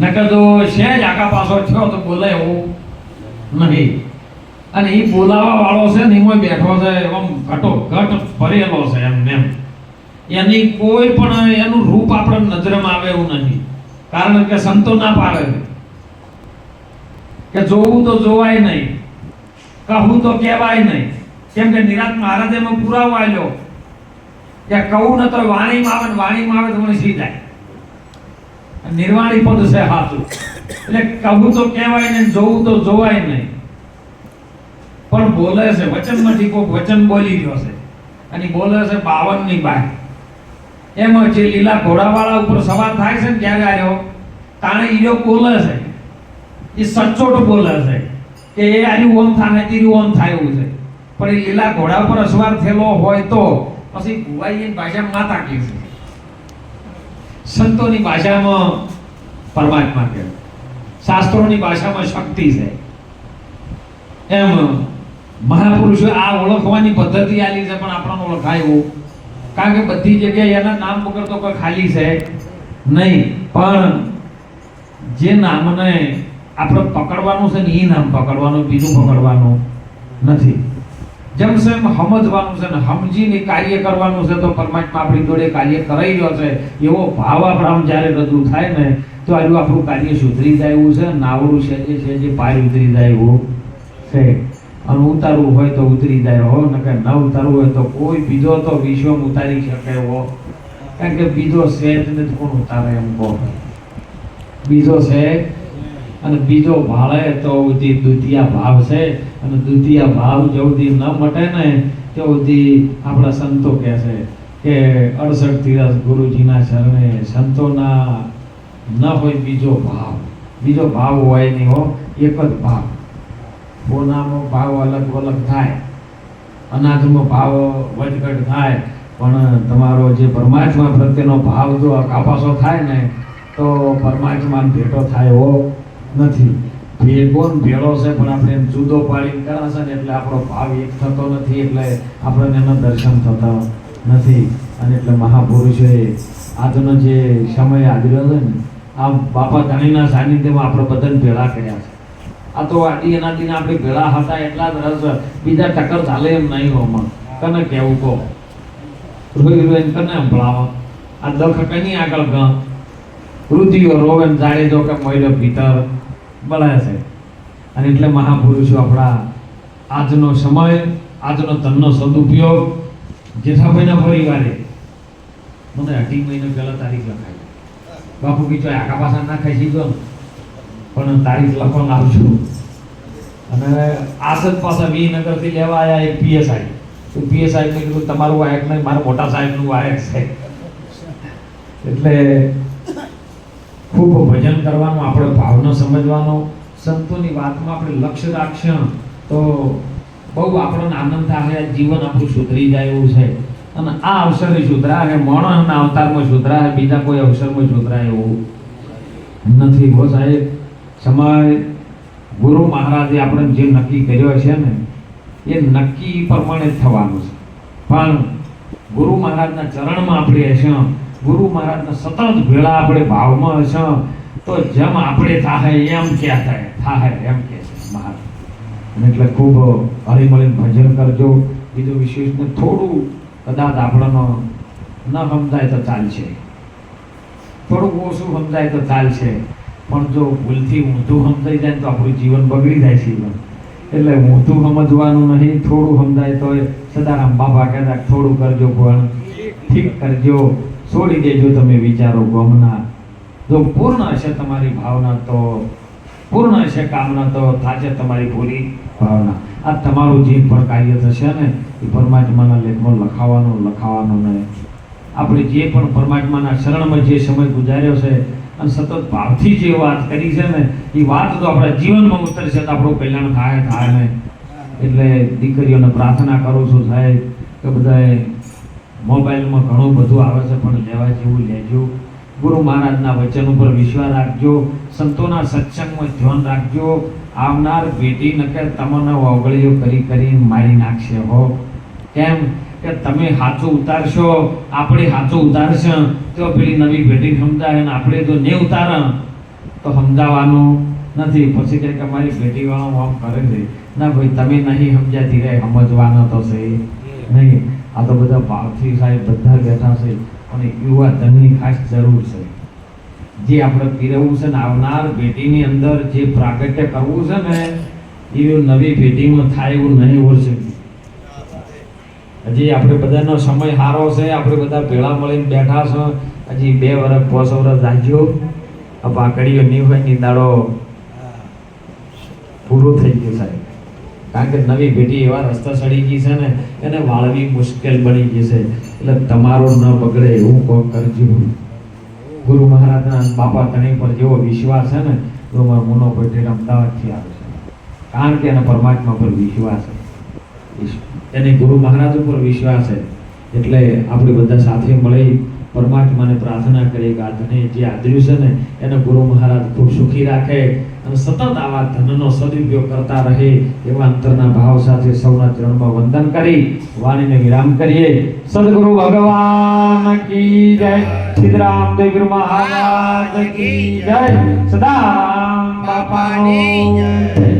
નકર તો સહેજ આખા પાછો થયો તો બોલે એવું નહીં. અને એ બોલાવા વાળો છે ને એમાં બેઠો છે, એમ ઘટો, ઘટ ભરેલો છે એમ એમ. એની કોઈ પણ એનું રૂપ આપણે નજરમાં આવે એવું નથી કારણ કે સંતો ના પાડે. કે જોવું તો જોવાય નહીં. કહું તો કહેવાય નહીં. કેમ કે નિરાત મહારાજ એમાં પુરાવો આવ્યો કે કહું ન તો વાણીમાં આવે વાણીમાં આવે તો મને સી જાય. નિર્વાણી પદ છે હાથું. એટલે કહું તો કહેવાય નહીં, જોવું તો જોવાય નહીં. પણ બોલે છે, વચનમાંથી કોઈક વચન બોલી ગયો છે. અને બોલે છે બાવનની બાય એમાં જે લીલા ઘોડાવાળા ઉપર સવાર થાય છે ને ક્યારે આવ્યો તાણે ઈડો બોલે છે. એ સચોટ બોલે છે કે એ આર્યું ઓન થાય તીરું ઓન થાય એવું છે. પણ એ લીલા ઘોડા પર અસવાર થયેલો હોય તો પછી ભુવાઈની ભાષા માતા કહે છે. સંતોની ભાષામાં પરમાત્મા કહે. શાસ્ત્રોની ભાષામાં શક્તિ છે. એમ મહાપુરુષો આ ઓળખવાની પદ્ધતિ આલી છે, પણ આપણને ઓળખાય. એવું કારણ કે બધી જગ્યાએ એના નામ વગર તો કોઈ ખાલી છે નહીં. પણ જે નામને આપણે પકડવાનું છે ને એ નામ પકડવાનું, બીજું પકડવાનું નથી. જેમ છે સમજવાનું છે ને સમજીને કાર્ય કરવાનું છે, તો પરમાત્મા આપણી જોડે કાર્ય કરાઈ રહ્યો છે. એવો ભાવ આપણામાં જ્યારે રજૂ થાય ને, તો આજુ આપણું કાર્ય સુધરી જાય એવું છે. નાવડું છે જે છે, જે પાર ઉતરી જાય એવું છે. અને ઉતારવું હોય તો ઉતરી જાય, હો, નકર ન ઉતારવું હોય તો કોઈ બીજો તો વિશ્વમાં ઉતારી શકે એવો. કારણ કે બીજો છે જ ને કોણ ઉતારે એમ કહો. બીજો છે અને બીજો ભાળે તો ઉધી દ્વિતીય ભાવ છે, અને દ્વિતીય ભાવ જો સુધી ન મટે ને, તો સુધી આપણા સંતો કહે છે કે અડસઠ તીરસ ગુરુજીના શરણે સંતોના ન હોય બીજો ભાવ. બીજો ભાવ હોય નહીં હો, એક જ ભાવ. સોનાનો ભાવ અલગ અલગ થાય, અનાજનો ભાવ વધઘટ થાય, પણ તમારો જે પરમાત્મા પ્રત્યેનો ભાવ જો કાપાસો થાય ને, તો પરમાત્માને ભેટો થાય એવો નથી. ભેગોન ભેળો છે, પણ આપણે જુદો પાડીને કરે છે ને એટલે આપણો ભાવ એક થતો નથી, એટલે આપણને એનો દર્શન થતા નથી. અને એટલે મહાપુરુષોએ આજનો જે સમય આદર્યો છે ને, આ બાપા ધણીના સાનિધ્યમાં આપણે બધાને ભેળા કર્યા છે. આ તો આડી એનાથી આપણે ભેળા હતા એટલા જ રસ બીજા ટક્કર ચાલે એમ નહીં હોમાં. કને કેવું કહો? રોઈ રોઈને કને સંભળાવો? આ દખ કની આગળ ગણ? રુધિયો રોવે જાડે જો કે મહિલો ભીતર. બળે છે. અને એટલે મહાપુરુષો આપણા આજનો સમય, આજનો ધનનો સદુપયોગ જેઠાભાઈના પરિવારે મને અઢી મહિનો પહેલાં તારીખ લખાય બાપુ કીધું આખા પાછા ના ખાઈ શીખો પણ તારીખ લખવાનું આવશું અને આસદ પાછા વિનગરથી લેવા આવ્યા એ પીએસઆઈ. તો પીએસઆઈ મેં કીધું, તમારું વાયક નહીં, મારા મોટા સાહેબનું વાયક છે. એટલે ખૂબ ભજન કરવાનો, આપણે ભાવનો સમજવાનો, સંતોની વાતમાં આપણે લક્ષ્ય રાખશું તો બહુ આપણને આનંદ થાય જીવન આપણું સુધરી જાય એવું છે. અને આ અવસરે સુધરાય માણસના અવતારમાં સુધરાય, બીજા કોઈ અવસરમાં સુધરાય એવું નથી. હો સાહેબ, સમય, ગુરુ મહારાજે આપણે જે નક્કી કર્યો છે ને, એ નક્કી પ્રમાણે થવાનું છે. પણ ગુરુ મહારાજના ચરણમાં આપણે હશે ગુરુ મહારાજના સતત ભેળા આપણે ભાવમાં હશે. તો જેમ આપણે થાય એમ ક્યાં થાય? થાય એમ કે મહારાજ. એટલે ખૂબ હળીમળીને ભજન કરજો. બીજું વિશેષને થોડું કદાચ આપણને ન સમજાય તો ચાલશે. થોડુંક ઓછું સમજાય તો ચાલશે. પણ જો ભૂલથી ઊંધું સમજાઈ જાય તો આપણું જીવન બગડી જાય છે એટલે ઊંધું સમજવાનું નહીં, થોડું સમજાય તો સદારામ બાબા કહેતા થોડું કરજો પણ ઠીક કરજો. છોડી દેજો તમે વિચારો ગમના જો પૂર્ણ હશે તમારી ભાવના તો, પૂર્ણ હશે કામના તો થાશે તમારી પૂરી ભાવના. આ તમારું જે પણ કાર્ય થશે ને, એ પરમાત્માના લેખમાં લખાવાનું લખાવાનું નહીં આપણે જે પણ પરમાત્માના શરણમાં જે સમય ગુજાર્યો છે, અને સતત ભાવથી જે વાત કરી છે ને, એ વાત તો આપણા જીવનમાં ઉતરશે તો આપણું કલ્યાણ થાય થાય ને એટલે દીકરીઓને પ્રાર્થના કરું છું સાહેબ, કે બધાએ મોબાઈલમાં ઘણું બધું આવે છે, પણ લેવા જેવું લેજો. ગુરુ મહારાજના વચન ઉપર વિશ્વાસ રાખજો. સંતોના સત્સંગમાં ધ્યાન રાખજો. આવનાર પેઢી નકે તમને ઓગળીઓ કરી કરી મારી નાખશે હો. કેમ કે તમે સાચું ઉતારશો, આપણે સાચું ઉતારશે, તો પેલી નવી પેઢી સમજાય અને આપણે જો નહીં ઉતાર તો તો સમજાવવાનું નથી. પછી કંઈક અમારી પેટીવાળો આમ કરે છે. ના ભાઈ, તમે નહીં સમજાતી રહે સમજવાનો તો છે. આ તો બધા પાર્થિવ સાહેબ બધા બેઠા છે અને યુવા ધનની ખાસ જરૂર છે. જે આપણે પીરવવું છે ને આવનાર પેઢીની અંદર જે પ્રાગટ્ય કરવું છે ને એ નવી પેઢીમાં થાય એવું નહીં વર્ષે હજી આપણે બધાનો સમય સારો છે આપણે બધા ભેળા મળીને બેઠા છો. હજી બે વર્ષ પાંચ વર્ષ રાખ્યો આ પાકડીઓ નહીં હોયની દાડો પૂરો થઈ ગયો સાહેબ. કારણ કે નવી પેઢી એવા રસ્તા સડી ગઈ છે ને, એને વાળવી મુશ્કેલ બની ગઈ છે. એટલે તમારો ન બગડે એવું કોક કરજો ગુરુ. મહારાજના બાપા તણી પર જેવો વિશ્વાસ છે ને, તો અમારો મુનો પટેલ અમદાવાદથી આવે છે. કારણ કે એને પરમાત્મા પર વિશ્વાસ છે. એને ગુરુ મહારાજ ઉપર વિશ્વાસ છે. એટલે આપણે બધા સાથે મળી પરમાત્માને પ્રાર્થના કરીએ કે આ ધને જે આદર્યું છે ને, એને ગુરુ મહારાજ ખૂબ સુખી રાખે. અને સતત આવા ધનનો સદુપયોગ કરતા રહે એવા અંતરના ભાવ સાથે સૌના ચરણમાં વંદન કરી વાણીને વિરામ કરીએ. સદગુરુ ભગવાન કી જય. સિદ્ધરામ દેવ ગુરુ મહારાજ કી જય. સદા બાપાની જય.